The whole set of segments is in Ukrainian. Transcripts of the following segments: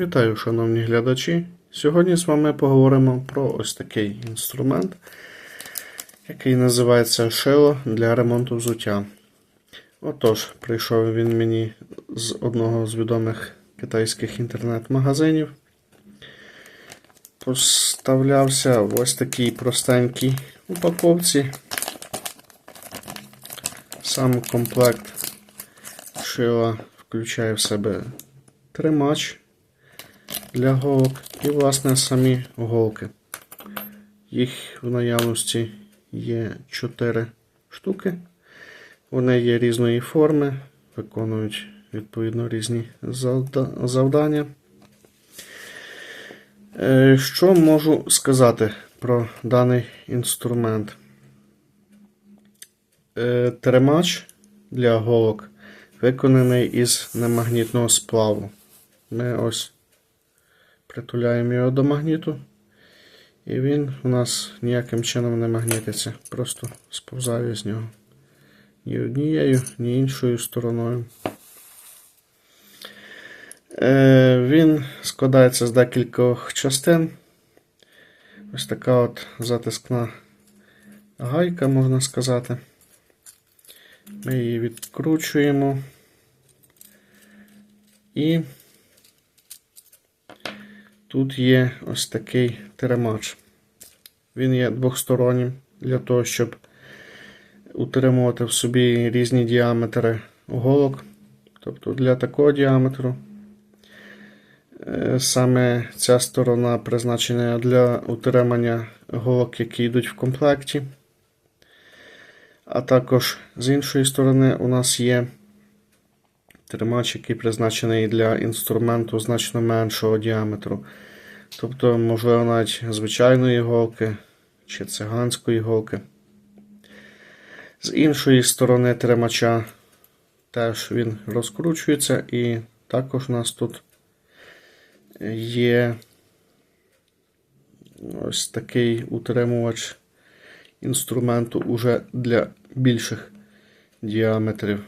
Вітаю, шановні глядачі. Сьогодні з вами поговоримо про ось такий інструмент, який називається шило для ремонту взуття. Отож, прийшов він мені з одного з відомих китайських інтернет-магазинів. Поставлявся в ось такій простенькій упаковці. Сам комплект шила включає в себе тримач для голок і, власне, самі голки. Їх в наявності є 4 штуки. Вони є різної форми, виконують відповідно різні завдання. Е, Що можу сказати про даний інструмент? Е, Тримач для голок виконаний із немагнітного сплаву. Ми ось притуляємо його до магніту, і він у нас ніяким чином не магнітиться, просто сповзає з нього. Ні однією, ні іншою стороною. Е, Він складається з декількох частин. Ось така от затискна гайка, можна сказати. Ми її відкручуємо. І тут є ось такий тримач. Він є двохстороннім для того, щоб утримувати в собі різні діаметри голок. Тобто для такого діаметру е, саме ця сторона призначена для утримання голок, які йдуть в комплекті. А також з іншої сторони у нас є тримач, який призначений для інструменту значно меншого діаметру. Тобто, можливо, навіть звичайної голки чи циганської голки. З іншої сторони тримача теж він розкручується, і також у нас тут є ось такий утримувач інструменту уже для більших діаметрів.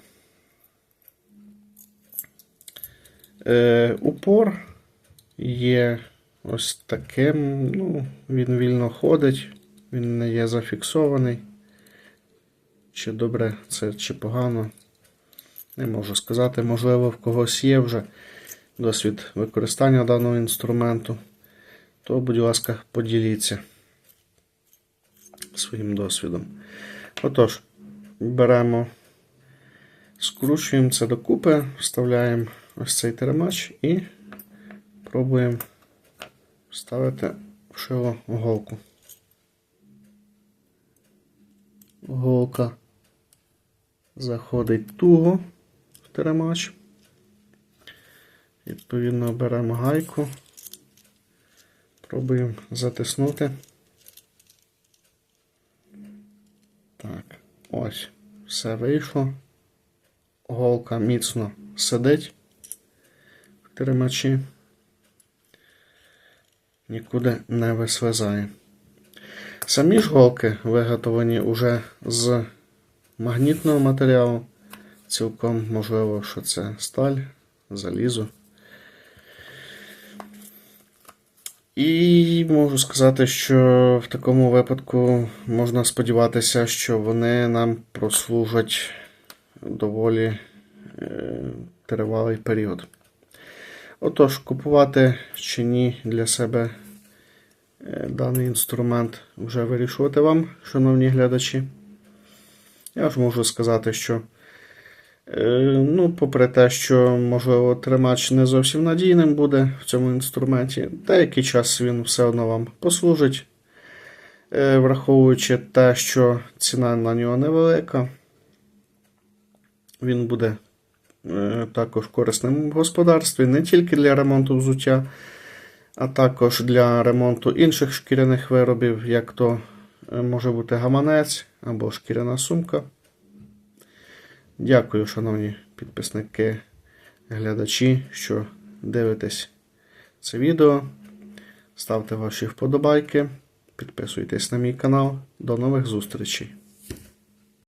Е, упор є ось таким, ну, він вільно ходить, він не є зафіксований. Чи добре це, чи погано. Не можу сказати, можливо, в когось є вже досвід використання даного інструменту, то, будь ласка, поділіться своїм досвідом. Отож, беремо, скручуємо це докупи, вставляємо ось цей тримач і пробуємо вставити в шило голку. Голка заходить туго в тримач. Відповідно, беремо гайку, пробуємо затиснути. Так, ось, все вийшло. Голка міцно сидить тримачі, нікуди не вислизає. Самі ж голки виготовлені уже з магнітного матеріалу. Цілком можливо, що це сталь, залізо. І можу сказати, що в такому випадку можна сподіватися, що вони нам прослужать доволі е, тривалий період. Отож, купувати чи ні для себе е, даний інструмент вже вирішувати вам, шановні глядачі. Я ж можу сказати, що, е, ну, попри те, що, можливо, тримач не зовсім надійним буде в цьому інструменті, деякий час він все одно вам послужить, е, враховуючи те, що ціна на нього невелика, він буде також корисним в господарстві не тільки для ремонту взуття, а також для ремонту інших шкіряних виробів, як то е, може бути гаманець або шкіряна сумка. Дякую, шановні підписники, глядачі, що дивитесь це відео. Ставте ваші вподобайки, підписуйтесь на мій канал. До нових зустрічей!